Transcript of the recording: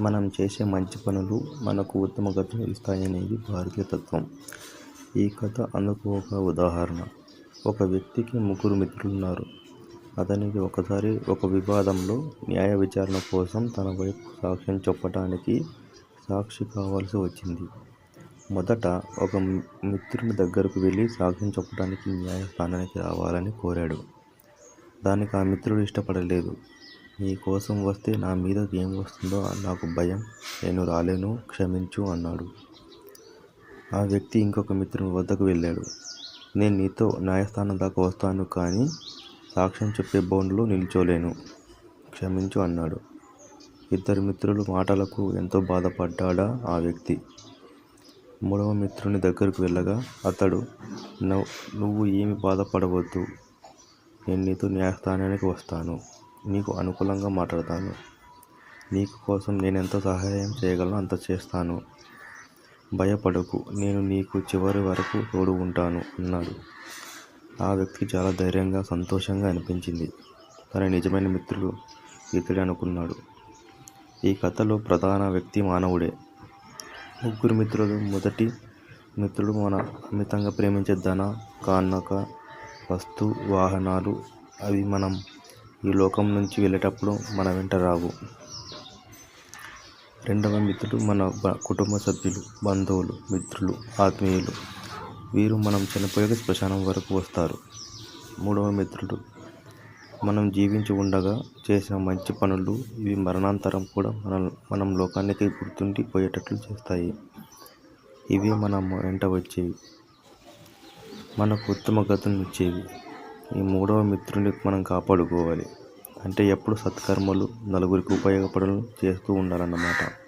మనం చేసే మంచి పనులు మనకు ఉత్తమ గతిని ఇస్తాయనేది భారతీయ తత్వం. ఈ కథ అందుకు ఒక ఉదాహరణ. ఒక వ్యక్తికి ముగ్గురు మిత్రులున్నారు. అతనికి ఒకసారి ఒక వివాదంలో న్యాయ విచారణ కోసం తన వైపు సాక్ష్యం చెప్పటానికి సాక్షి కావాల్సి వచ్చింది. మొదట ఒక మిత్రుని దగ్గరకు వెళ్ళి సాక్ష్యం చెప్పడానికి న్యాయస్థానానికి రావాలని కోరాడు. దానికి ఆ మిత్రుడు ఇష్టపడలేదు. నీ కోసం వస్తే నా మీద ఏం వస్తుందో నాకు భయం. నేను రాలేను క్షమించు అన్నాడు. ఆ వ్యక్తి ఇంకొక మిత్రుని వద్దకు వెళ్ళాడు. నేను నీతో న్యాయస్థానం దాకా వస్తాను కానీ సాక్ష్యం చెప్పే బౌండ్లో నిల్చోలేను. క్షమించు అన్నాడు. ఇద్దరు మిత్రులు మాటలకు ఎంతో బాధపడ్డాడా ఆ వ్యక్తి? మూడవ మిత్రుని దగ్గరకు వెళ్ళగా అతడు నువ్వు ఏమి బాధపడవద్దు. నేను నీతో న్యాయస్థానానికి వస్తాను. నీకు అనుకూలంగా మాట్లాడతాను. నీకు కోసం నేను ఎంత సహాయం చేయగలనో అంత చేస్తాను. భయపడకు నేను నీకు చివరి వరకు తోడు ఉంటాను అన్నాడు. ఆ వ్యక్తికి చాలా ధైర్యంగా సంతోషంగా అనిపించింది. తన నిజమైన మిత్రుడు ఇతడే అనుకున్నాడు. ఈ కథలో ప్రధాన వ్యక్తి మానవుడే. ముగ్గురు మిత్రులు మొదటి మిత్రుడు మన అమితంగా ప్రేమించే ధన కానక వస్తు వాహనాలు అవి మనం ఈ లోకం నుంచి వెళ్ళేటప్పుడు మన వెంట రావు. రెండవ మిత్రుడు మన బ- కుటుంబ సభ్యులు బంధువులు మిత్రులు ఆత్మీయులు. వీరు మనం చనిపోయే శ్మశానం వరకు వస్తారు. మూడవ మిత్రుడు. మనం జీవించి ఉండగా చేసిన మంచి పనులు ఇవి మరణాంతరం కూడా మన మనం లోకానికి గుర్తుండి పోయేటట్లు చేస్తాయి. ఇవి మన వెంట వచ్చేవి. మనకు ఉత్తమ గతులను ఇచ్చేవి ఈ మూడవ మిత్రుని మనం కాపాడుకోవాలి. అంటే ఎప్పుడు సత్కర్మలు నలుగురికి ఉపయోగపడలు చేస్తూ ఉండాలన్నమాట.